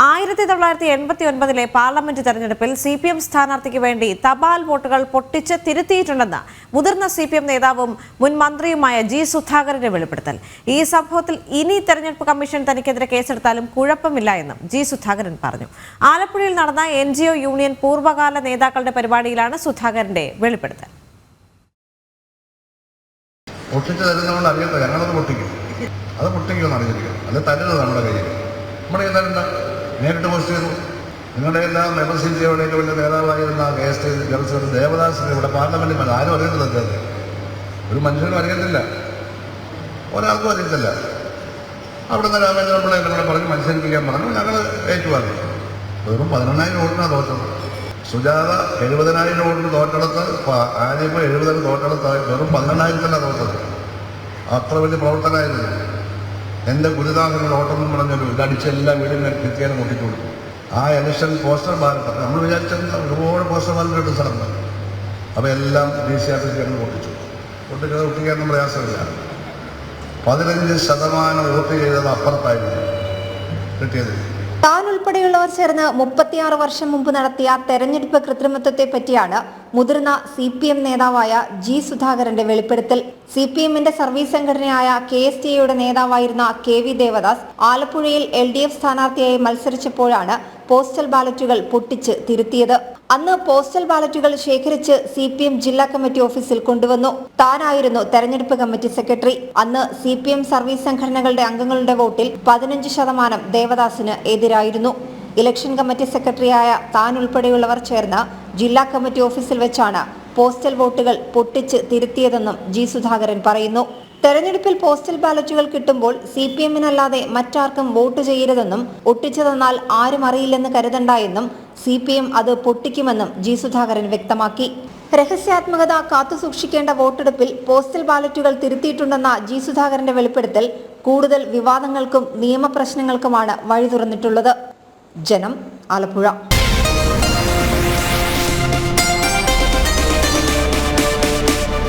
ആയിരത്തി തൊള്ളായിരത്തി എൺപത്തി ഒൻപതിലെ പാർലമെന്റ് തെരഞ്ഞെടുപ്പിൽ സി പി എം സ്ഥാനാർത്ഥിക്ക് വേണ്ടി തപാൽ വോട്ടുകൾ പൊട്ടിച്ച് തിരുത്തിയിട്ടുണ്ടെന്ന് മുതിർന്ന സി പി എം നേതാവും മുൻ മന്ത്രിയുമായ ജി സുധാകരന്റെ വെളിപ്പെടുത്തൽ. ഈ സംഭവത്തിൽ ഇനി തെരഞ്ഞെടുപ്പ് കമ്മീഷൻ തനിക്കെതിരെ കേസെടുത്താലും കുഴപ്പമില്ല എന്നും ജി സുധാകരൻ പറഞ്ഞു. ആലപ്പുഴയിൽ നടന്ന എൻ ജി ഒ യൂണിയൻ പൂർവകാല നേതാക്കളുടെ പരിപാടിയിലാണ് സുധാകരന്റെ വെളിപ്പെടുത്തൽ. നമ്മുടെ കയ്യിൽ. നമ്മുടെ കയ്യിൽ നേരിട്ട് പോസ്റ്റ് ചെയ്തു. നിങ്ങളുടെ എല്ലാം മെമ്പർഷിപ്പിയോടെയൊക്കെ വലിയ നേതാവായിരുന്ന കെ എസ് ജനറൽ സെക്രട്ടറി ദേവദാസിന് ഇവിടെ പാർലമെന്റിൽ വന്നു. ആരും അറിയുന്നില്ല അദ്ദേഹത്തെ. ഒരു മനുഷ്യനും അറിയത്തില്ല. ഒരാൾക്കും അറിയത്തില്ല. അവിടെ നിന്ന് രാമേന്ദ്ര പിള്ള എന്നോട് പറഞ്ഞ് മത്സരിപ്പിക്കാൻ പറഞ്ഞു. ഞങ്ങൾ ഏറ്റുവാങ്ങി. വെറും പതിനെണ്ണായിരം ഓടിനാണ് തോറ്റത്. സുജാത എഴുപതിനായിരം വോട്ടിന് തോറ്റെടുത്ത് ആരെയും എഴുപതിന് തോറ്റെടുത്ത് വെറും പതിനെണ്ണായിരത്തിലാണ് തോറ്റത്. അത്ര വലിയ പ്രവർത്തനമായിരുന്നു എന്റെ ഗുരുദാസനോട് ഓട്ടം എന്ന് പറഞ്ഞൊരു ഇതടിച്ച് എല്ലാ വീടും കൃത്യം കൊടുത്തു ആ ഇലക്ഷൻ പോസ്റ്റർ ബാലറ്റ് നമ്മൾ വിചാരിച്ചത് ഒരുപാട് പോസ്റ്റർ ബാലറ്റ് ഉണ്ട് സ്ഥലം അപ്പോൾ എല്ലാം ഡി സി ഓഫീസിൽ കിടന്ന് പൊട്ടിച്ചു പൊട്ടിച്ചത് ഒട്ടിക്കാനൊന്നും പ്രയാസമില്ല. പതിനഞ്ച് ശതമാനം വോട്ട് ചെയ്തത് അപ്പുറത്തായിരുന്നു. കിട്ടിയത്. താൻ ഉൾപ്പെടെയുള്ളവർ ചേർന്ന് മുപ്പത്തിയാറ് വർഷം മുമ്പ് നടത്തിയ തെരഞ്ഞെടുപ്പ് കൃത്രിമത്വത്തെ പറ്റിയാണ് മുതിർന്ന സി പി എം നേതാവായ ജി സുധാകരന്റെ വെളിപ്പെടുത്തൽ. സി പി എമ്മിന്റെ സർവീസ് സംഘടനയായ കെ എസ് ടി എയുടെ നേതാവായിരുന്ന കെ വി ദേവദാസ് ആലപ്പുഴയിൽ എൽ ഡി എഫ് സ്ഥാനാർത്ഥിയായി മത്സരിച്ചപ്പോഴാണ് പോസ്റ്റൽ ബാലറ്റുകൾ പൊട്ടിച്ച് തിരുത്തിയത്. അന്ന് പോസ്റ്റൽ ബാലറ്റുകൾ ശേഖരിച്ച് സി പി എം ജില്ലാ കമ്മിറ്റി ഓഫീസിൽ കൊണ്ടുവന്നു. താനായിരുന്നു തെരഞ്ഞെടുപ്പ് കമ്മിറ്റി സെക്രട്ടറി. അന്ന് സി പി എം സർവീസ് സംഘടനകളുടെ അംഗങ്ങളുടെ വോട്ടിൽ പതിനഞ്ച് ശതമാനം ദേവദാസിന് എതിരായിരുന്നു. ഇലക്ഷൻ കമ്മിറ്റി സെക്രട്ടറിയായ താൻ ഉൾപ്പെടെയുള്ളവർ ചേർന്ന് ജില്ലാ കമ്മിറ്റി ഓഫീസിൽ വെച്ചാണ് പോസ്റ്റൽ വോട്ടുകൾ പൊട്ടിച്ച് തിരുത്തിയതെന്നും ജി സുധാകരൻ പറയുന്നു. തെരഞ്ഞെടുപ്പിൽ പോസ്റ്റൽ ബാലറ്റുകൾ കിട്ടുമ്പോൾ സി പി എമ്മിനല്ലാതെ മറ്റാർക്കും വോട്ട് ചെയ്യരുതെന്നും ഒട്ടിച്ചു തന്നാൽ ആരും അറിയില്ലെന്ന് കരുതണ്ട എന്നും സി പി എം അത് പൊട്ടിക്കുമെന്നും ജി സുധാകരൻ വ്യക്തമാക്കി. രഹസ്യാത്മകത കാത്തുസൂക്ഷിക്കേണ്ട വോട്ടെടുപ്പിൽ പോസ്റ്റൽ ബാലറ്റുകൾ തിരുത്തിയിട്ടുണ്ടെന്ന ജി സുധാകരന്റെ വെളിപ്പെടുത്തൽ കൂടുതൽ വിവാദങ്ങൾക്കും നിയമപ്രശ്നങ്ങൾക്കുമാണ് വഴി തുറന്നിട്ടുള്ളത്. ജനം ആലപ്പുഴ